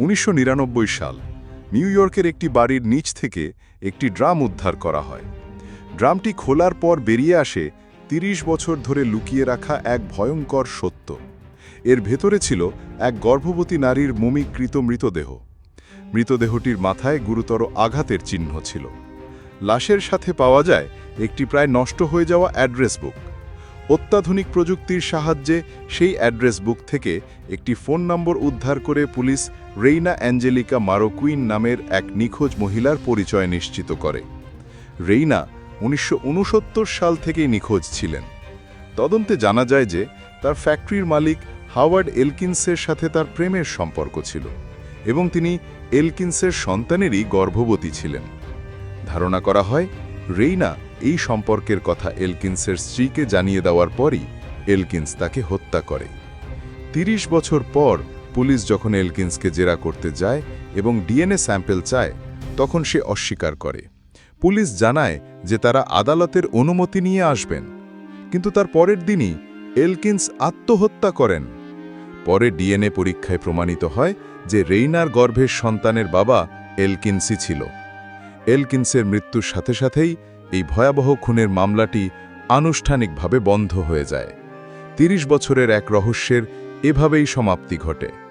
উনিশশো নিরানব্বই সাল নিউ ইয়র্কের একটি বাড়ির নিচ থেকে একটি ড্রাম উদ্ধার করা হয়। ড্রামটি খোলার পর বেরিয়ে আসে ৩০ বছর ধরে লুকিয়ে রাখা এক ভয়ঙ্কর সত্য। এর ভেতরে ছিল এক গর্ভবতী নারীর মমিকৃত মৃতদেহ। মৃতদেহটির মাথায় গুরুতর আঘাতের চিহ্ন ছিল। লাশের সাথে পাওয়া যায় একটি প্রায় নষ্ট হয়ে যাওয়া অ্যাড্রেস বুক। অত্যাধুনিক প্রযুক্তির সাহায্যে সেই অ্যাড্রেস বুক থেকে একটি ফোন নম্বর উদ্ধার করে পুলিশ রেইনা অ্যাঞ্জেলিকা মারোকুইন নামের এক নিখোঁজ মহিলার পরিচয় নিশ্চিত করে। রেইনা উনিশশো উনসত্তর সাল থেকেই নিখোঁজ ছিলেন। তদন্তে জানা যায় যে তার ফ্যাক্টরির মালিক হাওয়ার্ড এলকিন্সের সাথে তার প্রেমের সম্পর্ক ছিল এবং তিনি এলকিন্সের সন্তানেরই গর্ভবতী ছিলেন। ধারণা করা হয়, রেইনা এই সম্পর্কের কথা এলকিন্সের স্ত্রীকে জানিয়ে দেওয়ার পরই এলকিন্স তাকে হত্যা করে। ৩০ বছর পর পুলিশ যখন এলকিন্সকে জেরা করতে যায় এবং ডিএনএ স্যাম্পল চায়, তখন সে অস্বীকার করে। পুলিশ জানায় যে তারা আদালতের অনুমতি নিয়ে আসবেন। কিন্তু তার পরের দিনই এলকিন্স আত্মহত্যা করেন। পরে ডিএনএ পরীক্ষায় প্রমাণিত হয় যে রেইনার গর্ভের সন্তানের বাবা এলকিন্সই ছিল। এলকিন্সের মৃত্যুর সাথে সাথেই এই ভয়াবহ খুনের মামলাটি আনুষ্ঠানিকভাবে বন্ধ হয়ে যায়। ৩০ বছরের এক রহস্যের এভাবেই সমাপ্তি ঘটে।